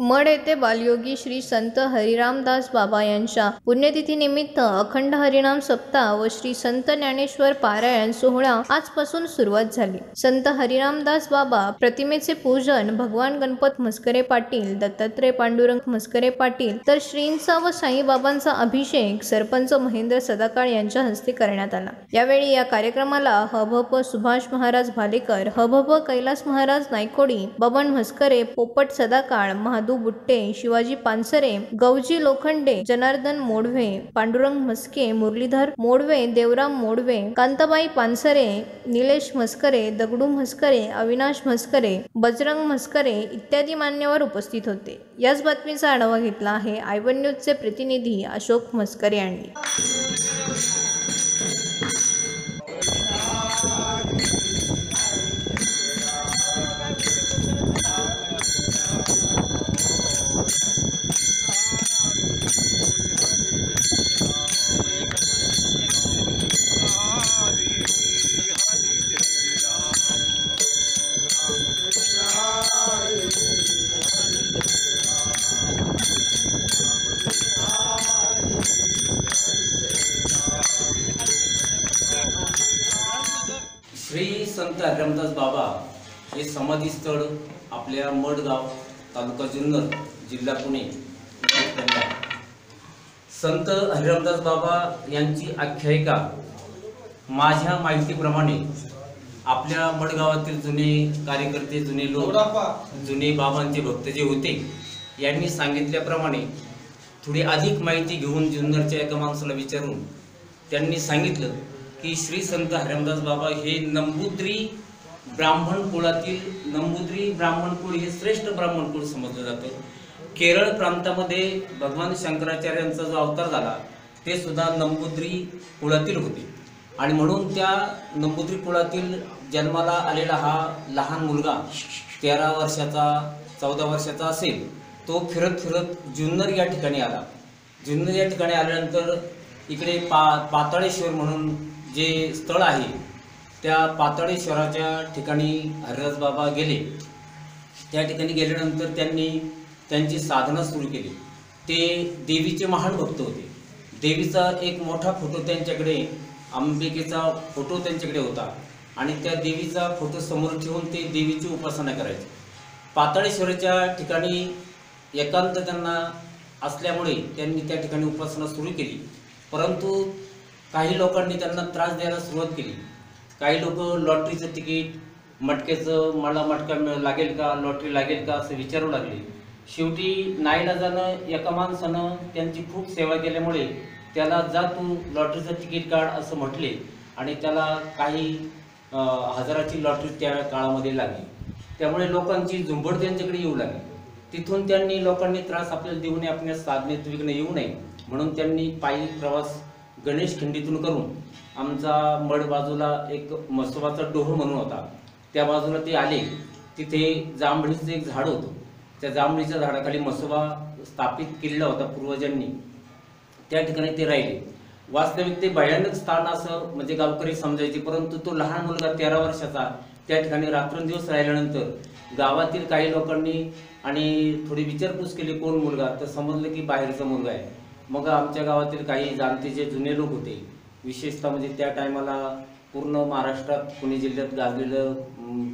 Mud येथे बालयोगी श्री संत हरिरामदास बाबा यांच्या पुण्यतिथीनिमित्त अखंड हरिनाम सप्ताह व श्री संत ज्ञानेश्वर पारायण सोहळा आजपासून सुरुवात झाली. संत हरिरामदास बाबा प्रतिमेचे पूजन भगवान गणपत मस्करे पाटील दत्तात्रय पांडुरंग मस्करे पाटील तर श्रींचा व साईबाबांचा अभिषेक सरपंच महेंद्र सदाकाळ यांच्या हस्ते करण्यात आला. यावेळी या कार्यक्रमाला हभप सुभाष महाराज भालेकर हभप कैलास महाराज नायकोडी बबन म्हस्करे पोपट सदाकाळ महा महादू बुट्टे शिवाजी पानसरे गौजी लोखंडे जनार्दन मोडवे पांडुरंग म्हस्के मुरलीधर मोडवे देवराम मोडवे कांताबाई पानसरे निलेश म्हस्करे दगडू म्हस्करे अविनाश म्हस्करे बजरंग म्हस्करे इत्यादी मान्यवर उपस्थित होते. याच बातमीचा आढावा घेतला आहे आयवन न्यूजचे प्रतिनिधी अशोक म्हस्करे यांनी. श्री संत हरिरामदास बाबा हे समाधी स्थळ आपल्या मडगाव तालुका जुन्नर जिल्हा पुणे आहे. संत हरिरामदास बाबा यांची आख्यायिका माझ्या माहितीप्रमाणे आपल्या मडगावातील जुने कार्यकर्ते जुने लोक जुने बाबांचे भक्त जे होते यांनी सांगितल्याप्रमाणे थोडी अधिक माहिती घेऊन जुन्नरच्या एका माणसाला विचारून त्यांनी सांगितलं की श्री संत हरमदास बाबा हे नंबुद्री ब्राह्मण कुळातील नंबुद्री ब्राह्मण कुळ हे श्रेष्ठ ब्राह्मण कुळ समजलं जातं. केरळ प्रांतामध्ये भगवान शंकराचार्यांचा जो अवतार झाला ते सुद्धा नंबुद्री कुळातील होते. आणि म्हणून त्या नंबुद्री कुळातील जन्माला आलेला हा लहान मुलगा तेरा वर्षाचा चौदा वर्षाचा असेल तो फिरत फिरत जुन्नर या ठिकाणी आला. जुन्नर या ठिकाणी आल्यानंतर इकडे पा पाताळेश्वर म्हणून जे स्थळ आहे त्या पाताळेश्वराच्या ठिकाणी हरिदास बाबा गेले. त्या ठिकाणी गेल्यानंतर त्यांनी त्यांची साधना सुरू केली. ते देवीचे महान भक्त होते. देवीचा एक मोठा फोटो त्यांच्याकडे अंबिकेचा फोटो त्यांच्याकडे होता आणि त्या देवीचा फोटो समोर ठेवून ते देवीची उपासना करायचे. पाताळेश्वराच्या ठिकाणी एकांत त्यांना असल्यामुळे त्यांनी त्या ठिकाणी उपासना सुरू केली. परंतु काही लोकांनी त्यांना त्रास द्यायला सुरुवात केली. काही लोक लॉटरीचं तिकीट मटक्याचं मला मटका मिळ- लागेल का लॉटरी लागेल का असं विचारू लागले. शेवटी नाईलाजानं एका माणसानं त्यांची खूप सेवा केल्यामुळे त्याला जा तू लॉटरीचं तिकीट काढ असं म्हटले आणि त्याला काही हजाराची लॉटरी त्या काळामध्ये लागली. त्यामुळे लोकांची झुंबड त्यांच्याकडे येऊ लागली. तिथून त्यांनी लोकांनी त्रास आपल्याला देऊ नये आपल्या साधनेत विघ्न येऊ नये. म्हणून त्यांनी पायी प्रवास गणेश खिंडीतून करून आमचा मड बाजूला एक मसोबाचा डोह म्हणून होता. त्या बाजूला ते आले. तिथे जांभळीचं एक झाड होतं. त्या जांभळीच्या झाडाखाली मसोबा स्थापित केलेला होता पूर्वजांनी. त्या ठिकाणी ते राहिले. वास्तविक ते भयानक स्थान असं म्हणजे गावकरी समजायचे परंतु तो लहान मुलगा तेरा वर्षाचा त्या ठिकाणी रात्रंदिवस राहिल्यानंतर गावातील काही लोकांनी आणि थोडी विचारपूस केली कोण मुलगा? तर समजलं की बाहेरचा मुलगा आहे. मग आमच्या गावातील काही जाणते जे जुने लोक होते. विशेषतः म्हणजे त्या टायमाला पूर्ण महाराष्ट्रात पुणे जिल्ह्यात गाजलेलं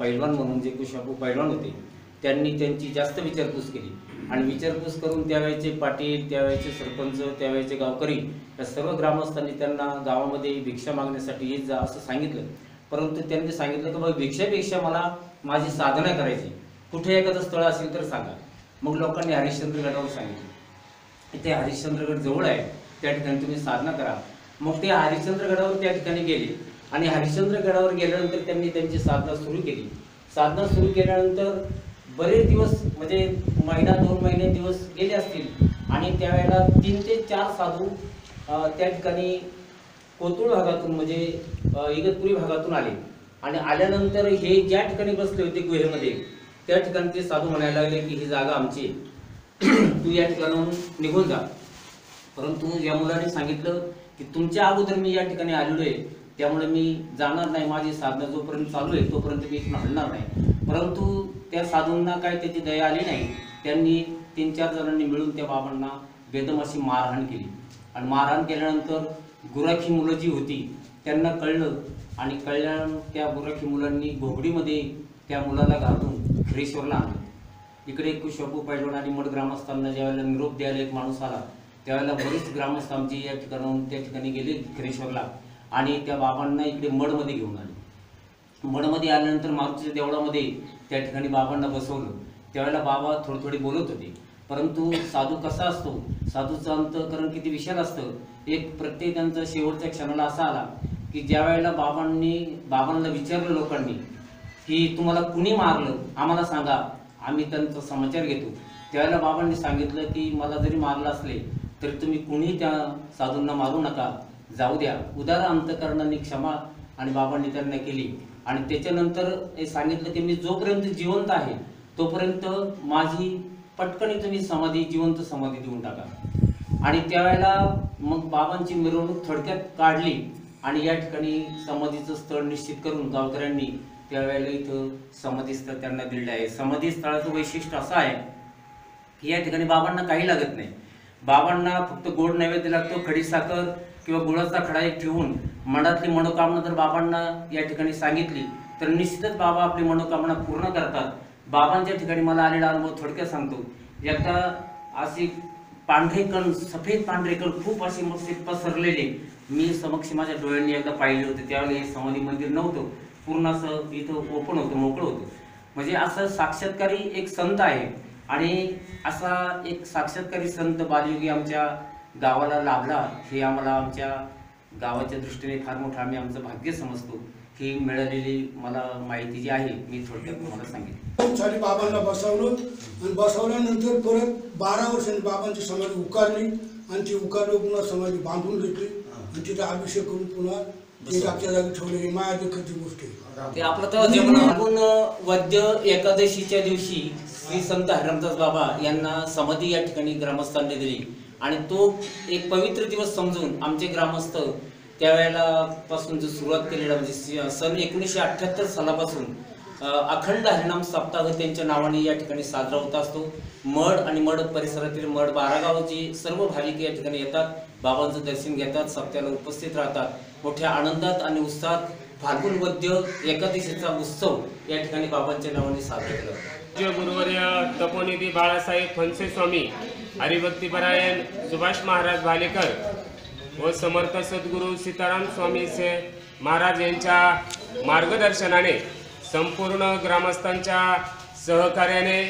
पैलवान म्हणून जे कुशापू पैलवान होते त्यांनी त्यांची जास्त विचारपूस केली. आणि विचारपूस करून त्यावेळेचे पाटील त्यावेळेचे सरपंच त्यावेळेचे गावकरी या सर्व ग्रामस्थांनी त्यांना गावामध्ये भिक्षा मागण्यासाठी येत जा असं सांगितलं. परंतु त्यांनी सांगितलं की बाबा भिक्षापेक्षा मला माझी साधना करायची. कुठे एखादं स्थळ असेल तर सांगा. मग लोकांनी हरिश्चंद्र गडावर सांगितलं. इथे हरिश्चंद्रगड जवळ आहे त्या ठिकाणी तुम्ही साधना करा. मग ते हरिश्चंद्रगडावर त्या ठिकाणी गेले. आणि हरिश्चंद्रगडावर गेल्यानंतर त्यांनी त्यांची साधना सुरू केली. साधना सुरू केल्यानंतर बरेच दिवस म्हणजे महिना दोन महिने दिवस गेले असतील. आणि त्यावेळेला तीन ते चार साधू त्या ठिकाणी कोतुळ भागातून म्हणजे इगतपुरी भागातून आले. आणि आल्यानंतर हे ज्या ठिकाणी बसले होते गुहेमध्ये त्या ठिकाणी ते साधू म्हणायला लागले की ही जागा आमची आहे. तू या ठिकाणाहून निघून जा. परंतु या मुलाने सांगितलं की तुमच्या अगोदर मी या ठिकाणी आलेलो आहे त्यामुळे मी जाणार नाही. माझी साधना जोपर्यंत चालू आहे तोपर्यंत मी इथून हलणार नाही. परंतु त्या साधूंना काय त्याची दया आली नाही त्यांनी तीन चार जणांनी मिळून त्या बाबांना बेदम अशी मारहाण केली. आणि मारहाण केल्यानंतर गुराखी मुलं जी होती त्यांना कळलं आणि कळल्या त्या गुराखी मुलांनी घोगडीमध्ये त्या मुलाला घालून खरेश्वरला आणलं. इकडे एक शोपू पैलवान आणि मठ ग्रामस्थांना ज्यावेळेला निरोप द्यायला एक माणूस आला त्यावेळेला बरेच ग्रामस्थ आमची या ठिकाणाहून त्या ठिकाणी गेले खरेश्वरला आणि त्या बाबांना इकडे मडमध्ये घेऊन आले. मडमध्ये आल्यानंतर मारुतीच्या देवळामध्ये त्या ठिकाणी बाबांना बसवलं. त्यावेळेला बाबा थोडे थोडे बोलत होते. परंतु साधू कसा असतो? साधूचं अंतकरण किती विशाल असतं? एक प्रत्येक त्यांचा शेवटच्या क्षणाला असा आला की ज्या वेळेला बाबांनी बाबांना विचारलं लोकांनी की तुम्हाला कुणी मारलं? आम्हाला सांगा. आम्ही त्यांचा समाचार घेतो. त्यावेळेला बाबांनी सांगितलं की मला जरी मारलं असले तरी तुम्ही कुणी त्या साधूंना मारू नका. जाऊ द्या. उदार अंतकरणाने क्षमा आणि बाबांनी त्यांना केली. आणि त्याच्यानंतर हे सांगितलं की मी जोपर्यंत जिवंत आहे तोपर्यंत माझी पटकनी तुम्ही समाधी जिवंत समाधी देऊन टाका. आणि त्यावेळेला मग बाबांची मिरवणूक थोडक्यात काढली. आणि या ठिकाणी समाधीचं स्थळ निश्चित करून गावकऱ्यांनी त्यावेळेला इथं समाधी स्थळ त्यांना दिलेलं आहे. समाधी स्थळाचं वैशिष्ट्य असं आहे की या ठिकाणी बाबांना काही लागत नाही. बाबांना फक्त गोड नैवेद्य लागतो खडीसाखर किंवा गुळाचा खडा एक ठेवून मनातली मनोकामना जर बाबांना या ठिकाणी सांगितली तर निश्चितच बाबा आपली मनोकामना पूर्ण करतात. बाबांच्या ठिकाणी मला आलेला अनुभव थोडक्यात सांगतो. एकदा अशी पांढरेकण सफेद पांढरेकण खूप असे मस्त पसरलेले मी समक्ष माझ्या डोळ्यांनी एकदा पाहिले होते त्यावेळेला हे समाधी मंदिर नव्हतं. पूर्ण असं इथं ओपन होतं मोकळं होतं. म्हणजे असं साक्षात्कारी एक संत आहे आणि असा एक साक्षात्कारी संत बालयोगी आमच्या गावाला लाभला. हे आम्हाला आमच्या गावाच्या दृष्टीने फार मोठं आम्ही आमचं भाग्य समजतो. ही मिळालेली मला माहिती जी आहे मी थोडक्यात तुम्हाला सांगितली खूप सारी बाबांना बसवलं आणि बसवल्यानंतर परत बारा वर्षांनी बाबांची समाधी उकारली आणि ती उकारली पुन्हा समाधी बांधून घेतली. आणि तिथे अभिषेक करून पुन्हा ते जागच्या जागी ठेवले ही माया दुःखाची गोष्ट ते आपलं तर जेवण आपण वद्य एकादशीच्या दिवशी श्री संत हरमदास बाबा यांना समाधी या ठिकाणी ग्रामस्थांनी दिली. आणि तो एक पवित्र दिवस समजून आमचे ग्रामस्थ त्यावेळेला पासून जो सुरुवात केलेला म्हणजे सन एकोणीसशे अठ्ठ्याहत्तर सालापासून अखंड हरिनाम सप्ताह त्यांच्या नावाने या ठिकाणी साजरा होत असतो. मड आणि मड परिसरातील मड बारा गावाची सर्व भाविक या ठिकाणी येतात. बाबांचं दर्शन घेतात सप्त्याला उपस्थित राहतात. मोठ्या आनंदात आणि उत्साहात फाल्गुन वद्य एकादशीचा उत्सव या ठिकाणी बाबांच्या नावाने साजरा केला पूज्य गुरुवर्य तपोनिधी बाळासाहेब फणसे स्वामी हरिभक्तीपरायण सुभाष महाराज भालेकर व समर्थ सद्गुरू सीताराम स्वामी से महाराज यांच्या मार्गदर्शनाने संपूर्ण ग्रामस्थांच्या सहकार्याने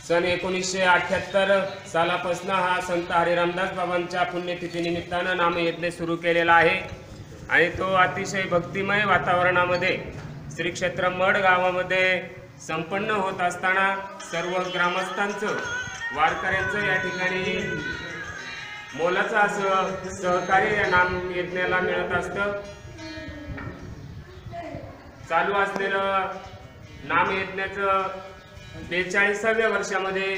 सन एकोणीसशे अठ्ठ्याहत्तर सालापासून हा संत हरिरामदास बाबांच्या पुण्यतिथीनिमित्तानं नामयज्ञ सुरू केलेला आहे. आणि तो अतिशय भक्तिमय वातावरणामध्ये श्री क्षेत्र मड गावामध्ये संपन्न होत असताना सर्व ग्रामस्थांचं वारकऱ्यांचं या ठिकाणी मोलाचं असं सहकार्य या नाम यज्ञाला मिळत असतं. चालू असलेलं नामयज्ञाचं बेचाळीसाव्या वर्षामध्ये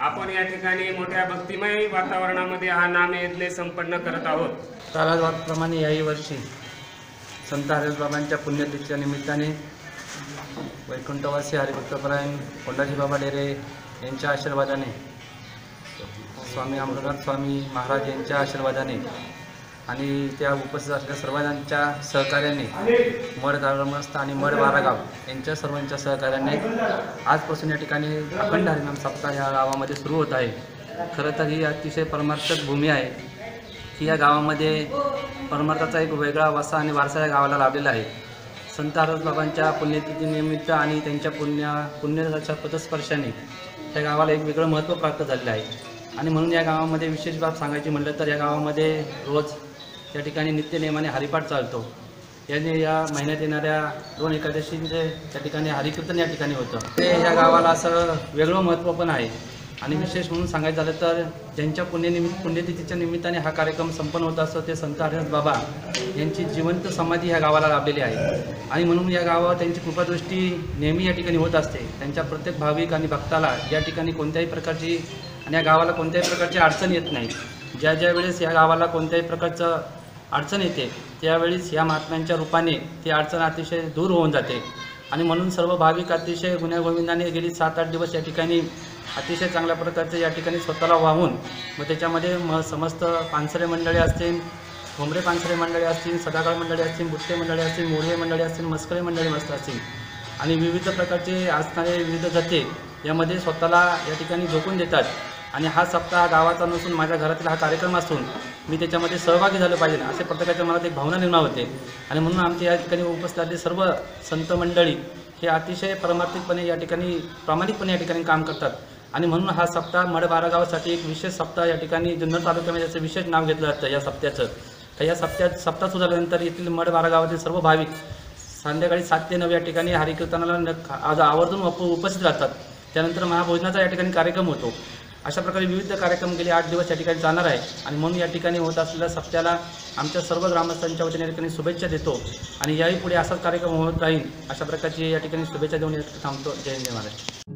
आपण या ठिकाणी मोठ्या भक्तिमय वातावरणामध्ये हा नाम यज्ञ संपन्न करत आहोत. कालाप्रमाणे याही वर्षी संत हरिबाबांच्या पुण्यतिथीच्या निमित्ताने वैकुंठवासी हरिभक्तपरायण कोंडाजी बाबा डेरे यांच्या आशीर्वादाने स्वामी अमरनाथ स्वामी महाराज यांच्या आशीर्वादाने आणि त्या उपस्थित असलेल्या सर्वांच्या सहकार्याने मड ग्रामस्थ आणि मड बारागाव यांच्या सर्वांच्या सहकार्याने आजपासून या ठिकाणी अखंड हरिनाम सप्ताह या गावामध्ये सुरू होत आहे. खरं तर ही अतिशय परमार्थक भूमी आहे की या गावामध्ये परमार्थाचा एक वेगळा वसा आणि वारसा या गावाला लाभलेला आहे. संत बाबांच्या पुण्यतिथीनिमित्त आणि त्यांच्या पुण्या पुण्यच्या पदस्पर्शाने त्या गावाला एक वेगळं महत्त्व प्राप्त झालेलं आहे. आणि म्हणून या गावामध्ये विशेष बाब सांगायची म्हटलं तर या गावामध्ये रोज या ठिकाणी नित्यनेमाने हरिपाठ चालतो. याने या महिन्यात येणाऱ्या दोन एकादशींचे त्या ठिकाणी हरिकीर्तन या ठिकाणी होतं. ते या गावाला असं वेगळं महत्त्व पण आहे. आणि विशेष म्हणून सांगायचं झालं तर ज्यांच्या पुण्यनिमित्त पुण्यतिथीच्या निमित्ताने हा कार्यक्रम संपन्न होत असतो ते संत हरिनाथ बाबा यांची जिवंत समाधी ह्या गावाला लाभलेली आहे. आणि म्हणून या गावावर त्यांची कृपादृष्टी नेहमी या ठिकाणी होत असते. त्यांच्या प्रत्येक भाविक आणि भक्ताला या ठिकाणी कोणत्याही प्रकारची आणि या गावाला कोणत्याही प्रकारची अडचण येत नाही. ज्या ज्या वेळेस या गावाला कोणत्याही प्रकारचं अडचण येते. त्यावेळेस या महात्म्यांच्या रूपाने ती अडचण अतिशय दूर होऊन जाते. आणि म्हणून सर्व भाविक अतिशय गुण्यागोविंदाने गेली सात आठ दिवस या ठिकाणी अतिशय चांगल्या प्रकारचे या ठिकाणी स्वतःला वाहून मग त्याच्यामध्ये म समस्त पानसरे मंडळी असतील घुमरे पानसरे मंडळी असतील सदाकाळ मंडळी असतील बुट्टे मंडळी असतील मोडवे मंडळी असतील मस्करे मंडळी मस्त असतील. आणि विविध प्रकारचे असणारे विविध जाते यामध्ये स्वतःला या ठिकाणी झोकून देतात. आणि हा सप्ताह गावाचा नसून माझ्या घरातील हा कार्यक्रम असून मी त्याच्यामध्ये सहभागी झालं पाहिजे असे प्रत्येकाच्या मनात एक भावना निर्माण होते. आणि म्हणून आमच्या या ठिकाणी उपस्थित सर्व संत मंडळी हे अतिशय परमार्थिकपणे या ठिकाणी प्रामाणिकपणे या ठिकाणी काम करतात. आणि म्हणून हा सप्ताह मडबारागावासाठी एक विशेष सप्ताह या ठिकाणी जुन्नर तालुक्यामध्ये त्याचं विशेष नाव घेतलं जातं या सप्त्याचं तर या सप्त्यात सप्ताह सुरू झाल्यानंतर येथील मड सर्व भाविक संध्याकाळी सात ते नऊ या ठिकाणी हरिकीर्तनाला आज आवर्जून उपस्थित राहतात. त्यानंतर महाभोजनाचा या ठिकाणी कार्यक्रम होतो. अशा प्रकारे विविध कार्यक्रम गेले आठ दिवस या ठिकाणी जाणार आहे. आणि म्हणून या ठिकाणी होत असलेल्या सप्त्याला आमच्या सर्व ग्रामस्थांच्या वतीने या ठिकाणी शुभेच्छा देतो. आणि याही पुढे असाच कार्यक्रम होत राहील अशा प्रकारची या ठिकाणी शुभेच्छा देऊन थांबतो. जय हिंद महाराष्ट्र